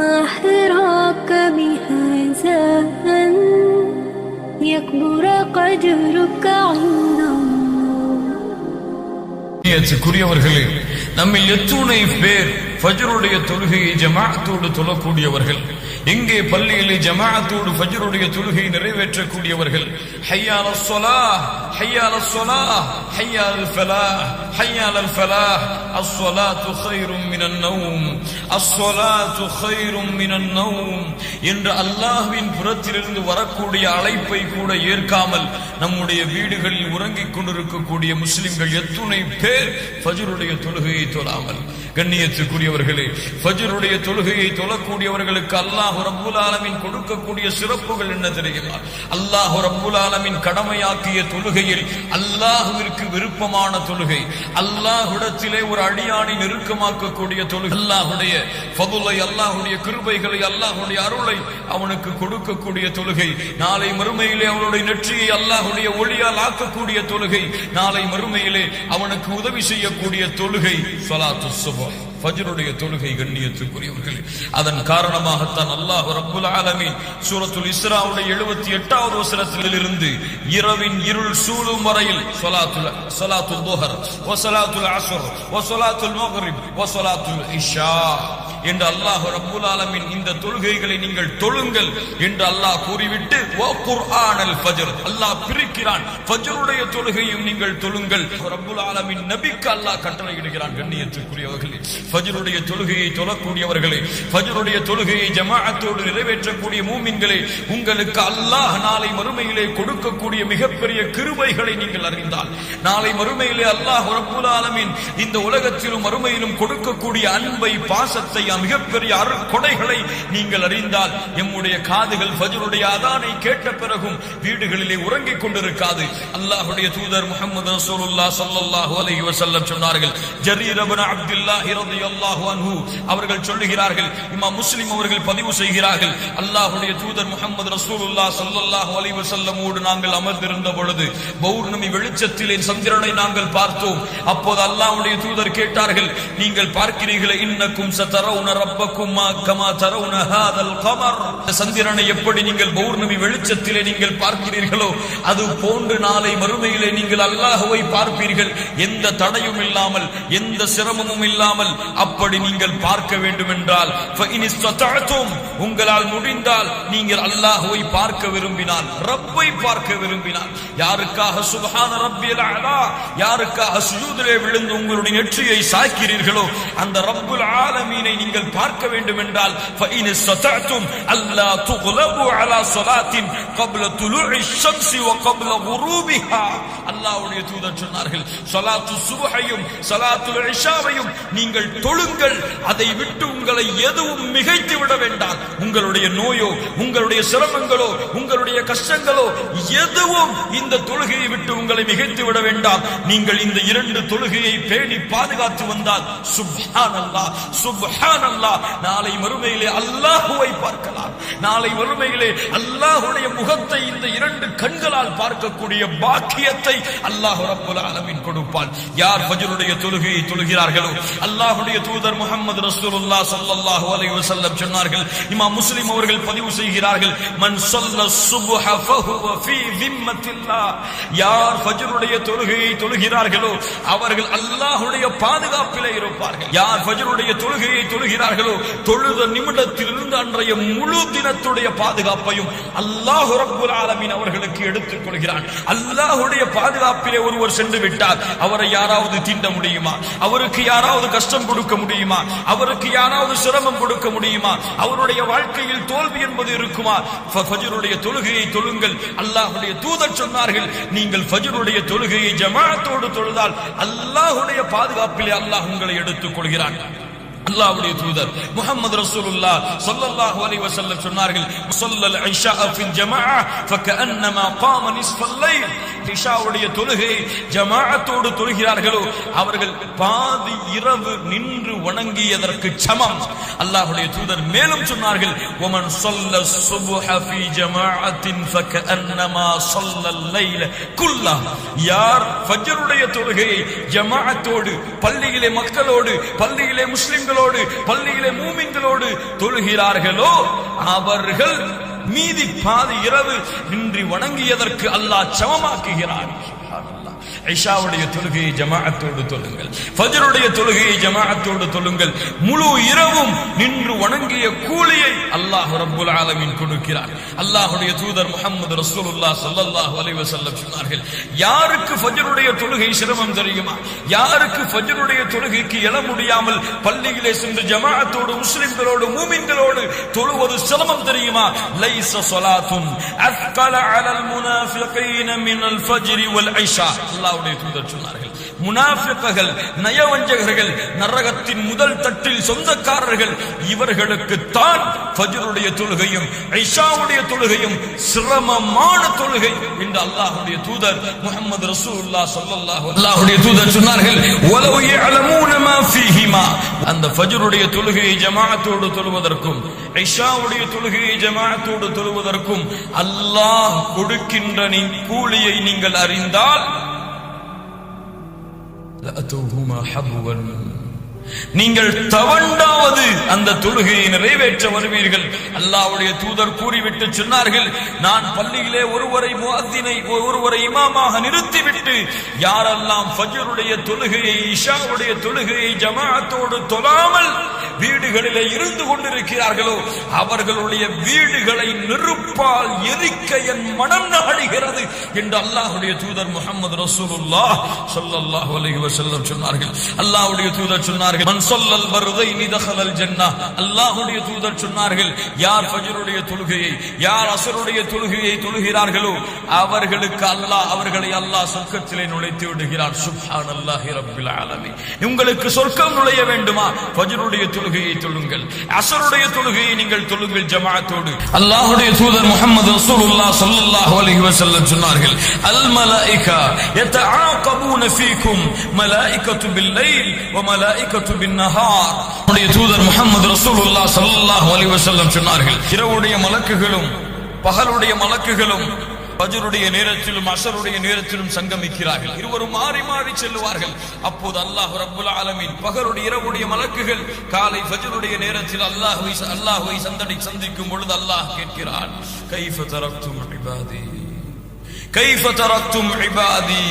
ما حراك بهذا أن يكبر قدرك عند الله கண்ணியத்துக்குரியவர்களே நம்மில் எத்துணை பேர் ஃபஜ்ருடைய தொழுகையை ஜமாஅத்தோடு தொழக்கூடியவர்கள் எங்கே பள்ளியிலே ஜமாஅத்தோடு ஃபஜ்ருடைய தொழுகையை நிறைவேற்றக்கூடியவர்கள் ஹையால சொலா ஹையால சொலா ஹையால் ஃபலா ஹையால் ஃபலா அஸ்ஸலாத்து கைரும் மினன் நௌம் அஸ்ஸலாத்து கைரும் மினன் நௌம் என்று அல்லாஹ்வின் புறத்திலிருந்து வரக்கூடிய அழைப்பை கூட ஏற்காமல் நம்முடைய வீடுகளில் உறங்கிக் கொண்டிருக்கக்கூடிய முஸ்லிம்கள் எத்துணை பேர் ஃபஜ்ருடைய தொழுகையை தொழாமல் கண்ணியத்துக்குரியவர்களே ஃபஜ்ருடைய தொழுகையை தொழக்கூடியவர்களுக்கு அல்லாஹ் ரப்புல் ஆலமீன் கொடுக்கக்கூடிய சிறப்புகள் என்ன தெரியுமா? அல்லாஹ் ரப்புல் ஆலமீன் கடமையாக்கிய தொழுகையில் அல்லாஹுவிற்கு விருப்பமான தொழுகை அல்லாஹுடத்திலே ஒரு அடியானை நெருக்கமாக்கக்கூடிய தொழுகை. அல்லாஹுடைய ஃபதுலை அல்லாஹுடைய கிருபைகளை அல்லாஹுடைய அருளை அவனுக்கு கொடுக்கக்கூடிய தொழுகை. நாளை மறுமையிலே அவனுடைய நெற்றியை அல்லாஹுடைய ஒளியால் ஆக்கக்கூடிய தொழுகை. நாளை மறுமையிலே அவனுக்கு உதவி செய்யக்கூடிய தொழுகை. ஸலாத்து சுப்ஹ் ஃபஜ்ருடைய தொழுகை கண்ணியத்துக்குரியவர்களே அதன் காரணமாகத்தான் அல்லாஹ் ரப்புல் ஆலமி சூரத்துல் இஸ்ராவுடைய 78வது வசனத்தில் இருந்து இரவின் இருள் சூழும் வரையில் ஸலாத்துல் சொலாத்துல் துஹர் வ ஸலாத்துல் அஸ்ர் வ ஸலாத்துல் மக்ரிப் ஒ ஸலாத்துல் இஷா. என்று அல்லாஹ் ரப்புல் ஆலமின் இந்த தொழுகைகளை நீங்கள் தொழுங்கள் என்று அல்லாஹ் கூறிவிட்டு ஓ குர்ஆனல் ஃபஜ்ர். அல்லாஹ் பிரிக்கிறான். ஃபஜ்ருடைய தொழுகையும் நீங்கள் தொழுங்கள். ரப்புல் ஆலமின் நபிக்கு அல்லாஹ் கட்டளையிடுகிறான் கண்ணியத்துக்குரியவர்களே ஃபஜ்ருடைய தொழுகையை தொழக்கூடியவர்களே ஃபஜ்ருடைய தொழுகையை ஜமாஅத்தோடு நிறைவேற்றக்கூடிய மூமின்களே உங்களுக்கு அல்லாஹ் நாளை மறுமையிலே கொடுக்கக்கூடிய மிகப்பெரிய கிருபைகளை நீங்கள் அறிந்தால் நாளை மறுமையிலே அல்லாஹ் ரப்புல் ஆலமின் இந்த உலகத்திலும் மறுமையிலும் கொடுக்கக்கூடிய அன்பை பாசத்தை மிகப்பெரிய அருட்கொடைகளை நீங்கள் அறிந்தால் எம்முடைய காதுகள் ஃபஜ்ருடைய அதானை கேட்ட பிறகும் வீடுகளிலே உறங்கிக் கொண்டிருக்காது. அல்லாஹுடைய தூதர் முகமது ரசூலுல்லா சல்லல்லாஹு அலைஹி வஸல்லம் சொன்னார்கள் ஜரீர் இப்னு அப்துல்லாஹ் ரலியல்லாஹு அன்ஹு. அவர்கள் சொல்லுகிறார்கள் இமாம் முஸ்லிம் அவர்கள் பதிவு செய்கிறார்கள் அல்லாஹ்வுடைய தூதர் முகமது ரசூலுல்லா சல்லல்லாஹு அலைஹி வஸல்லமோடு நாங்கள் அமர்ந்திருந்த பொழுது பௌர்ணமி வெளிச்சத்திலே சந்திரனை நாங்கள் பார்த்தோம். அப்போது அல்லாஹ்வுடைய தூதர் கேட்டார்கள் நீங்கள் பார்க்கிறீர்களே இன்னக்கும் சந்திரனை எப்படி நீங்கள் பௌர்ணமி வெளிச்சத்திலே நீங்கள் பார்க்கிறீர்களோ அது போன்று நாளை மறுமையிலே நீங்கள் அல்லாஹுவை பார்ப்பீர்கள். எந்த தடையும் இல்லாமல் எந்த சிரமமும் இல்லாமல் அப்படி நீங்கள் பார்க்க வேண்டும் என்றால் உங்களால் முடிந்தால் நீங்கள் அல்லாஹுவை பார்க்க விரும்பினால் ரப்பை பார்க்க விரும்பினால். யாருக்காக சுபஹான ரப்பியல் அலா யாருக்காக சுயூதிலே விழுந்து உங்களுடைய நெற்றியை சாய்க்கிறீர்களோ அந்த ரப்புல் ஆலமீனை நீங்கள் நீங்கள் பார்க்க வேண்டும் என்றால் அல்லாவுடைய தூதர் சொன்னார்கள் சலாத்து சுபஹையும் சலாத்து இஷாவையும் நீங்கள் தொழுங்கள். அதை விட்டு உங்களை எதுவும் மிகைத்து விட வேண்டாம். உங்களுடைய நோயோ உங்களுடைய சிரமங்களோ உங்களுடைய கஷ்டங்களோ எதுவும் இந்த தொழுகையை விட்டு உங்களை மிகைத்து விட வேண்டாம். நீங்கள் இந்த இரண்டு தொழுகையை பேணி பாதுகாத்து வந்தால் சுப்ஹான் அல்லா சுப்ஹான் சுப்ஹானல்லாஹ் சுப்ஹானல்லாஹ் நாளை மறுமையிலே அல்லாஹுவை பார்க்கலாம். நாளை மறுமையிலே அல்லாஹுடைய முகத்தை இந்த இரண்டு கண்களால் பார்க்கக்கூடிய பாக்கியத்தை அல்லாஹ் ரப்பல் ஆலமீன் கொடுப்பான். யார் ஃபஜ்ருடைய தொழுகையை தொழுகிறார்களோ அல்லாஹ்வுடைய தூதர் முஹம்மது ரசூலுல்லாஹ் ஸல்லல்லாஹு அலைஹி வஸல்லம் சொன்னார்கள் இமாம் முஸ்லிம் அவர்கள் பதிவு செய்கிறார்கள் மன் ஸல்ல சுப்ஹ ஃபஹுவ ஃபீ திம்மத்தில்லாஹ் யார் ஃபஜ்ருடைய தொழுகையை தொழுகிறார்களோ அவர்கள் அல்லாஹ்வுடைய பாதுகாப்பிலே இருப்பார்கள். யார் ஃபஜ்ருடைய தொழுகையை தொழுகிறார்களோ தொழுத நிமிடத்திலிருந்து அன்றைய முழு தினத்துடைய பாதுகாப்பையும் அல்லாஹ் ரப்புல் அவர்களுக்கு எடுத்துக் கொள்கிறான். அல்லாஹுடைய பாதுகாப்பிலே ஒருவர் சென்று விட்டார். அவரை யாராவது தீண்ட முடியுமா? அவருக்கு யாராவது கஷ்டம் கொடுக்க முடியுமா? அவருக்கு யாராவது சிரமம் கொடுக்க முடியுமா? அவருடைய வாழ்க்கையில் தோல்வி என்பது இருக்குமா? ஃபஜருடைய ஃபஜ்ருடைய தொழுகையை தொழுங்கள். அல்லாஹுடைய தூதர் சொன்னார்கள் நீங்கள் ஃபஜ்ருடைய தொழுகையை ஜமாத்தோடு தொழுதால் அல்லாஹுடைய பாதுகாப்பிலே அல்லாஹ் உங்களை எடுத்துக் கொள்கிறான். அல்லாவுடைய தூதர் முகமது ரசூலுல்லா சொல்லல்லாஹு அலைஹி வஸல்லம் சொன்னார்கள் சொல்லல் ஐஷா ஃபில் ஜமாஅ ஃபகன்னமா காம நிஸ்ஃபல் லைல். இஷாவுடைய தொழுகை ஜமாஅத்தோடு தொழுகிறார்களோ அவர்கள் பாதி இரவு நின்று வணங்கியதற்கு சமம். அல்லாஹ்வுடைய தூதர் மேலும் சொன்னார்கள் உமன் சொல்ல சுபுஹ ஃபி ஜமாஅத்தின் ஃபகன்னமா சொல்லல் லைல் குல்லா. யார் ஃபஜ்ருடைய தொழுகையை ஜமாஅத்தோடு பள்ளியிலே மக்களோடு பள்ளியிலே முஸ்லிம்கள் முஸ்லிம்களோடு பள்ளியிலே மூமின்களோடு தொழுகிறார்களோ அவர்கள் மீதி பாதி இரவு நின்று வணங்கியதற்கு அல்லாஹ் சமமாக்குகிறார் ஐஷாவுடைய தொழுகையை ஜமாஅத்தோடு தொழுங்கள். ஃபஜருடைய தொழுகையை ஜமாஅத்தோடு தொழுங்கள். முழு இரவும் நின்று வணங்கிய கூலியை அல்லாஹ் ரப்புல் ஆலமின் கொடுக்கிறார். அல்லாஹுடைய தூதர் முகமது ரசூலுல்லா ஸல்லல்லாஹு அலைஹி வஸல்லம் சொன்னார்கள் யாருக்கு ஃபஜருடைய தொழுகை சிரமம் தெரியுமா? யாருக்கு ஃபஜருடைய தொழுகைக்கு எழ முடியாமல் பள்ளியிலே சென்று ஜமாஅத்தோடு முஸ்லிம்களோடு மூமின்களோடு தொழுவது சிரமம் தெரியுமா? லைஸ ஸலாத்துன் அஸ்கல அலல் முனாஃபிகீன மினல் ஃபஜ்ரி வல் ஐஷா. அல்லாவுடைய தூதர் சொன்னார்கள். முனாஃபிக்குகள் நயவஞ்சகர்கள் நரகத்தின் முதல் தட்டில் சொந்தக்காரர்கள் இவர்களுக்கு தான் ஃபஜ்ருடைய தொழுகையும் ஐஷாவுடைய தொழுகையும் சிரமமான தொழுகை என்று அல்லாஹுடைய தூதர் முகமது ரசூல்லா சொல்லல்லாஹு அல்லாஹுடைய தூதர் சொன்னார்கள். வலவ் யஅலமூன மா ஃபீஹிமா. அந்த ஃபஜ்ருடைய தொழுகையை ஜமாஅத்தோடு தொழுவதற்கும் ஐஷாவுடைய தொழுகையை ஜமாஅத்தோடு தொழுவதற்கும் அல்லாஹ் கொடுக்கின்ற நீ கூலியை நீங்கள் அறிந்தால் فأتوهما حبوا நீங்கள் தவண்டாவது அந்த தொழுகையை நிறைவேற்ற வருவீர்கள். அல்லாவுடைய தூதர் கூறிவிட்டு சொன்னார்கள் நான் பள்ளியிலே ஒருவரை முகத்தினை ஒருவரை இமாமாக நிறுத்திவிட்டு யாரெல்லாம் ஃபஜருடைய தொழுகையை இஷாவுடைய தொழுகையை ஜமாத்தோடு தொழாமல் வீடுகளிலே இருந்து கொண்டிருக்கிறார்களோ அவர்களுடைய வீடுகளை நெருப்பால் எரிக்க என் மனம் நாடுகிறது என்று அல்லாஹுடைய தூதர் முகமது ரசூலுல்லா ஸல்லல்லாஹு அலைஹி வஸல்லம் சொன்னார்கள். அல்லாஹ்வுடைய தூதர் சொன்னார் சொன்னார்கள் மன் சொல்லல் பர்தைனி நிதகலல் ஜன்னா. அல்லாஹுடைய தூதர் சொன்னார்கள் யார் ஃபஜ்ருடைய தொழுகையை யார் அசருடைய தொழுகையை தொழுகிறார்களோ அவர்களுக்கு அல்லாஹ் அவர்களை அல்லாஹ் சொர்க்கத்திலே நுழைத்து விடுகிறார் சுப்ஹானல்லாஹி ரப்பில் ஆலமீன். உங்களுக்கு சொர்க்கம் நுழைய வேண்டுமா? ஃபஜ்ருடைய தொழுகையை தொழுங்கள். அசருடைய தொழுகையை நீங்கள் தொழுங்கள் ஜமாஅத்தோடு. அல்லாஹுடைய தூதர் முகமது ரசூலுல்லாஹ் ஸல்லல்லாஹு அலைஹி வஸல்லம் சொன்னார்கள் அல் மலாயிகா யதஆகபூன ஃபீக்கும் மலாயிகத்து பில் லைல் வ மலாயிகத்து தூதர் முகமது ரசூலுல்லா சல்லாஹ் அலிவசல்லம் சொன்னார்கள் இரவுடைய மலக்குகளும் பகலுடைய மலக்குகளும் ஃபஜ்ருடைய நேரத்திலும் அசருடைய நேரத்திலும் சங்கமிக்கிறார்கள். இருவரும் மாறி மாறி செல்லுவார்கள். அப்போது அல்லாஹ் ரபுல் ஆலமின் பகலுடைய இரவுடைய மலக்குகள் காலை ஃபஜ்ருடைய நேரத்தில் அல்லாஹுவை அல்லாஹுவை சந்தடி சந்திக்கும் பொழுது அல்லாஹ் கேட்கிறான் கைஃப தரக்தும் இபாதி. கைஃபதரத்தும் இபாதி.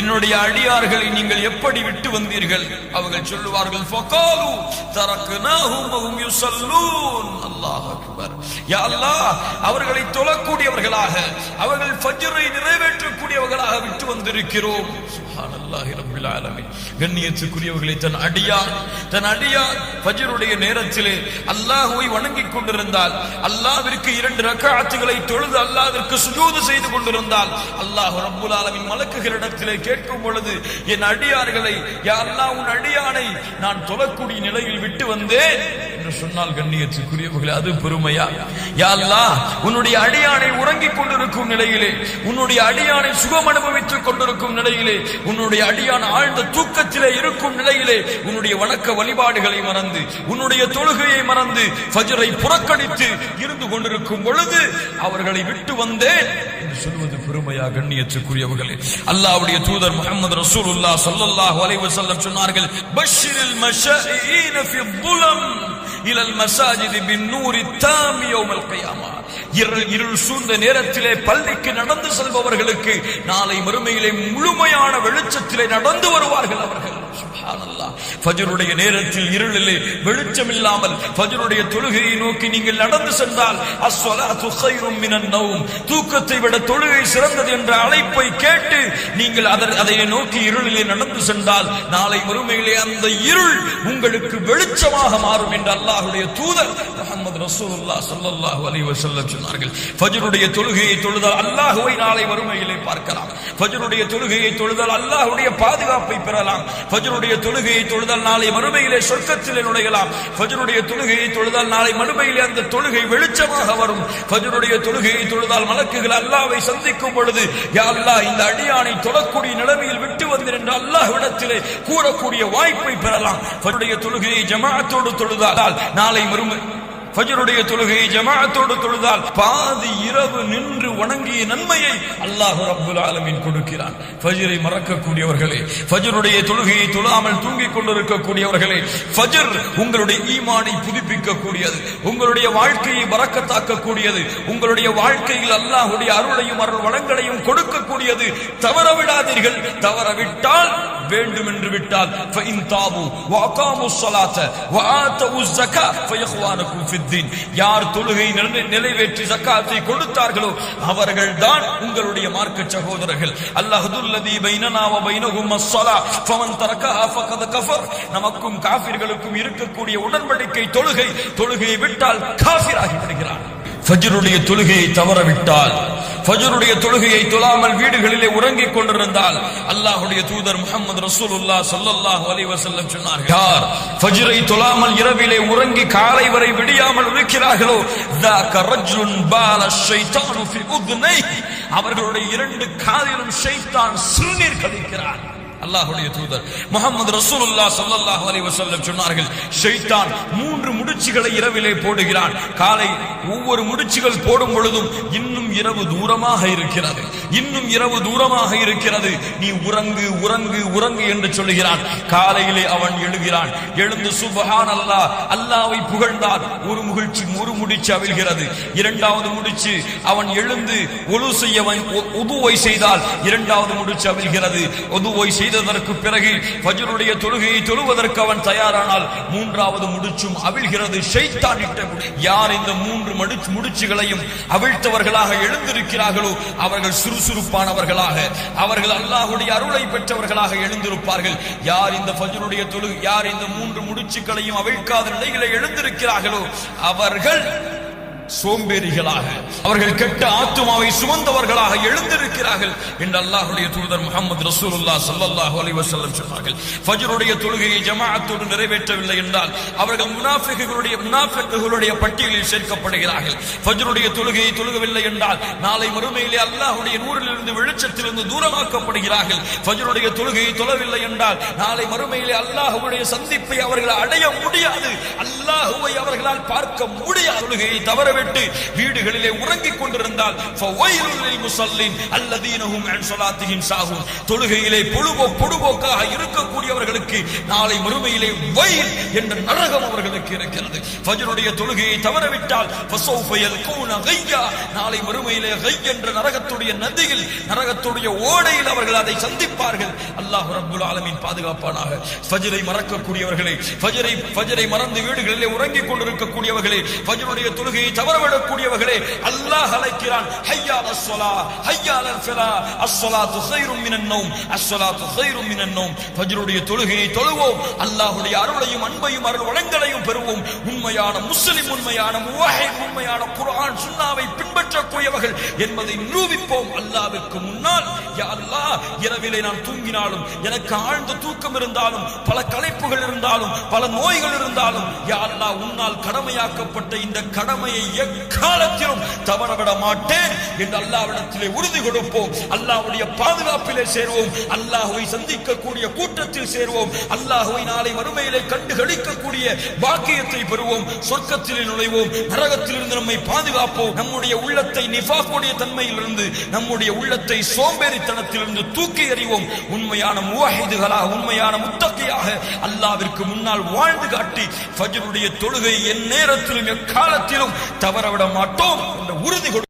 என்னுடைய அடியார்களை நீங்கள் எப்படி விட்டு வந்தீர்கள்? அவர்கள் சொல்லுவார்கள் ஃபகாலு தரக்னாஹும் வஹும் யுஸல்லூன் அல்லாஹ் அக்பர். யா அல்லாஹ் அவர்களை தொழக்கூடியவர்களாக அவர்கள் ஃபஜ்ரை நிறைவேற்றக்கூடியவர்களாக விட்டு வந்திருக்கிறோம். கண்ணியத்துக்குரியவர்களை தன் அடியார் தன் அடியார் பஜருடைய நேரத்திலே அல்லாஹுவை வணங்கிக் கொண்டிருந்தால் அல்லாவிற்கு இரண்டு ரக்காத்துகளை தொழுது அல்லாவிற்கு சுஜூது செய்து கொண்டிருந்தால் அல்லாஹ் ரப்புல் ஆலமீன் மலக்குகளிடத்திலே கேட்கும் பொழுது என் அடியார்களை யா அல்லாஹ் உன் அடியானை நான் தொழக்கூடிய நிலையில் விட்டு வந்தேன். என்று சொன்னால் கண்ணியத்துக்குரியவர்களே அது பெருமையா? யாழ்லா உன்னுடைய அடியானை உறங்கிக் கொண்டிருக்கும் நிலையிலே உன்னுடைய அடியானை சுகம் அனுபவித்துக் கொண்டிருக்கும் நிலையிலே உன்னுடைய அடியான் ஆழ்ந்த தூக்கத்திலே இருக்கும் நிலையிலே உன்னுடைய வணக்க வழிபாடுகளை மறந்து உன்னுடைய தொழுகையை மறந்து ஃபஜ்ரை புறக்கணித்து இருந்து கொண்டிருக்கும் பொழுது அவர்களை விட்டு வந்தேன் என்று சொல்வது பெருமையா கண்ணியத்துக்குரியவர்களே. அல்லாஹ்வுடைய தூதர் முகமது ரசூலுல்லா ஸல்லல்லாஹு அலைஹி செல்லம் சொன்னார்கள் பஷ்ஷிரில் மஷாயீன ஃபி ظுலம் இலல் மசாஜிதி பின் நூரி தாம் யௌமல் கியாமா. இருள் இருள் சூழ்ந்த நேரத்திலே பள்ளிக்கு நடந்து செல்பவர்களுக்கு நாளை மறுமையிலே முழுமையான வெளிச்சத்திலே நடந்து வருவார்கள் அவர்கள். ஃபஜருடைய நேரத்தில் இருளிலே வெளிச்சம் இல்லாமல் ஃபஜருடைய தொழுகையை நோக்கி நீங்கள் நடந்து சென்றால் அஸ்வலாத்து கைரும் மினன் நவும் தூக்கத்தை விட தொழுகை சிறந்தது என்ற அழைப்பை கேட்டு நீங்கள் அதர் அதை நோக்கி இருளிலே நடந்து சென்றால் நாளை மறுமையிலே அந்த இருள் உங்களுக்கு வெளிச்சமாக மாறும் என்று அல்லாஹுடைய தூதர் முகமது ரசூலுல்லா சல்லல்லாஹு அலி வசல்லம் சொன்னார்கள் ஃபஜருடைய தொழுகையை தொழுதால் அல்லாஹுவை நாளை மறுமையிலே பார்க்கலாம். ஃபஜருடைய தொழுகையை தொழுதால் அல்லாஹுடைய பாதுகாப்பை பெறலாம். ஃபஜருடைய தொழுகையை தொழுதால் நாளை மறுமையிலே சொர்க்கத்திலே நுழையலாம். ஃபஜருடைய தொழுகையை தொழுதால் நாளை மறுமையிலே அந்த தொழுகை வெளிச்சமாக வரும். ஃபஜருடைய தொழுகையை தொழுதால் மலக்குகள் அல்லாவை சந்திக்கும் பொழுது யா அல்லாஹ் இந்த அடியானை தொழக்கூடிய நிலைமையில் விட்டு வந்து நின்று அல்லாஹ்விடத்திலே கூறக்கூடிய வாய்ப்பை பெறலாம். ஃபஜருடைய தொழுகையை ஜமாத்தோடு தொழுதால் நாளை மறுமை ஃபஜருடைய தொழுகையை ஜமாஅத்தோடு தொழுதால் பாதி இரவு நின்று வணங்கிய நன்மையை அல்லாஹ் ரப்புல் ஆலமீன் கொடுக்கிறான். ஃபஜ்ரை மறக்கக்கூடியவர்களே ஃபஜ்ருடைய தொழுகையை தொழாமல் தூங்கிக் கொண்டிருக்கக்கூடியவர்களே ஃபஜ்ர் உங்களுடைய ஈமானை புதுப்பிக்கக்கூடியது உங்களுடைய வாழ்க்கையை பறக்கத்தாக்கக்கூடியது உங்களுடைய வாழ்க்கையில் அல்லாஹ்வுடைய அருளையும் அருள் வளங்களையும் கொடுக்கக்கூடியது. தவற விடாதீர்கள் தவற விட்டால் வேண்டும் என்று விட்டால் யார் தொழுகை நிறைவேற்றி ஜக்காத்தை கொடுத்தார்களோ அவர்கள் தான் உங்களுடைய மார்க்க சகோதரர்கள். அல்லஹதுல்லதி பைனனாவ பைனகும் அஸ்ஸலா ஃபமன் தரக்கஹா ஃபகத் கஃபர். நமக்கும் காஃபிர்களுக்கும் இருக்கக்கூடிய உடன்படிக்கை தொழுகை தொழுகையை விட்டால் காஃபிராகி விடுகிறான் ஃபஜ்ருடைய தொழுகையை தவறவிட்டால் ஃபஜ்ருடைய தொழுகையை தொழாமல் வீடுகளிலே உறங்கிக் கொண்டிருந்தால் அல்லாஹ்வுடைய தூதர் முஹம்மது ரசூலுல்லாஹ் ஸல்லல்லாஹு அலைஹி வஸல்லம் சொன்னார்கள் யார் ஃபஜ்ரை தொழாமல் இரவிலே உறங்கி காலை வரை விடியாமல் இருக்கிறார்களோ ذاك رجل بال الشيطان في اذنيه அவர்களுடைய இரண்டு காதிலும் ஷைத்தான் சிறுநீர் கழிக்கிறான் அல்லாஹுடைய தூதர். முகமது ரசூலுல்லா ஸல்லல்லாஹு அலி வசல்லம் சொன்னார்கள் ஷைத்தான் மூன்று முடிச்சுகளை இரவிலே போடுகிறான். காலை ஒவ்வொரு முடிச்சுகள் போடும் பொழுதும் இன்னும் இரவு தூரமாக இருக்கிறது. இன்னும் இரவு தூரமாக இருக்கிறது. நீ உறங்கு உறங்கு உறங்கு என்று சொல்லுகிறான். காலையிலே அவன் எழுகிறான். எழுந்து சுபஹான் அல்லாஹ் அல்லாவை புகழ்ந்தால் ஒரு முகிழ்ச்சி ஒரு முடிச்சு அவிழ்கிறது. இரண்டாவது முடிச்சு அவன் எழுந்து ஒலு செய்யவன் உதுவை செய்தால் இரண்டாவது முடிச்சு அவிழ்கிறது. உதுவை செய்ததற்கு பிறகு பஜருடைய தொழுகையை தொழுவதற்கு அவன் தயாரானால் மூன்றாவது முடிச்சும் அவிழ்கிறது. யார் இந்த மூன்று மடிச்சு முடிச்சுகளையும் அவிழ்த்தவர்களாக எழுந்திருக்கிறார்களோ அவர்கள் சுறுசுறுப்பானவர்களாக அவர்கள் அல்லாஹ்வுடைய அருளை பெற்றவர்களாக எழுந்திருப்பார்கள். யார் இந்த பஜருடைய தொழு யார் இந்த மூன்று முடிச்சுகளையும் அவிழ்க்காத நிலைகளை எழுந்திருக்கிறார்களோ அவர்கள் சோம்பேறிகளாக அவர்கள் கெட்ட ஆத்துமாவை சுமந்தவர்களாக எழுந்திருக்கிறார்கள் என்று அல்லாஹுடைய தூதர் முகமது ரசூலுல்லா சல்லாஹு அலிவசல்லம் சொன்னார்கள். ஃபஜருடைய தொழுகையை ஜமாஅத்தோடு நிறைவேற்றவில்லை என்றால் அவர்கள் முனாஃபிகளுடைய முனாஃபிகளுடைய பட்டியலில் சேர்க்கப்படுகிறார்கள். ஃபஜருடைய தொழுகையை தொழுகவில்லை என்றால் நாளை மறுமையிலே அல்லாஹுடைய நூறிலிருந்து வெளிச்சத்திலிருந்து தூரமாக்கப்படுகிறார்கள். ஃபஜ்ருடைய தொழுகையை தொழவில்லை என்றால் நாளை மறுமையிலே அல்லாஹுடைய சந்திப்பை அவர்கள் அடைய முடியாது. அல்லாஹுவை அவர்களால் பார்க்க முடியாது. தொழுகையை விட்டு வீடுகளிலே உறங்கிக் கொண்டிருந்தால் ஃபவைலுல் லில் அன் ஸலாத்திஹிம் சாஹூன். தொழுகையிலே பொழுபோ பொடுபோக்காக இருக்கக்கூடியவர்களுக்கு நாளை மறுமையிலே வயல் என்ற நரகம் அவர்களுக்கு இருக்கிறது. ஃபஜ்ருடைய தொழுகையை தவறவிட்டால் ஃபஸௌஃப யல்கூன கையா. நாளை மறுமையிலே கை என்ற நரகத்துடைய நதியில் நரகத்துடைய ஓடையில் அவர்கள் அதை சந்திப்பார்கள். அல்லாஹ் ரப்புல் ஆலமின் பாதுகாப்பானாக. ஃபஜ்ரை மறக்கக்கூடியவர்களே ஃபஜ்ரை ஃபஜ்ரை மறந்து வீடுகளிலே உறங்கிக் கொண்டிருக்கக்கூடியவர்களே ஃபஜ்ருடைய தொழுகையை தவறவிடக்கூடியவர்களே அல்லாஹ் அழைக்கிறான் ஹையால் அஸ்ஸலா ஹையால் அலல் ஃபலா அஸ்ஸலாத்து கைரும் மினன் நௌம் அஸ்ஸலாத்து கைரும் மினன் நௌம் ஃபஜ்ருடைய தொழுகையை தொழுவோம் அல்லாஹ்வுடைய அருளையும் அன்பையும் அருள் வளங்களையும் பெறுவோம். உண்மையான முஸ்லிம் உண்மையான முவாஹித் உண்மையான குர்ஆன் சுன்னாவை பின்பற்றக்கூடியவர்கள் என்பதை நிரூபிப்போம் அல்லாவிற்கு முன்னால். அல்லா இரவிலே நான் தூங்கினாலும் எனக்கு ஆழ்ந்த தூக்கம் இருந்தாலும் பல களைப்புகள் இருந்தாலும் பல நோய்கள் இருந்தாலும் யா உன்னால் கடமையாக்கப்பட்ட இந்த கடமையை எக்காலத்திலும் தவறவிட மாட்டேன் என்று அல்லாவிடத்திலே உறுதி கொடுப்போம். அல்லாஹ்வுடைய பாதுகாப்பிலே சேருவோம். அல்லாஹுவை சந்திக்கக்கூடிய கூட்டத்தில் சேருவோம். அல்லாஹுவை நாளை வறுமையிலே கண்டு களிக்கக்கூடிய பாக்கியத்தை பெறுவோம். சொர்க்கத்தில் நுழைவோம். நரகத்திலிருந்து நம்மை பாதுகாப்போம். நம்முடைய உள்ள உள்ளத்தை நிஃபாக்குடைய தன்மையிலிருந்து நம்முடைய உள்ளத்தை சோம்பேறித்தனத்திலிருந்து தூக்கி எறிவோம். உண்மையான முவாஹிதுகளாக உண்மையான முத்தகையாக அல்லாவிற்கு முன்னால் வாழ்ந்து காட்டி ஃபஜ்ருடைய தொழுகை என் நேரத்திலும் எக்காலத்திலும் தவறவிட மாட்டோம் என்ற உறுதி கொடு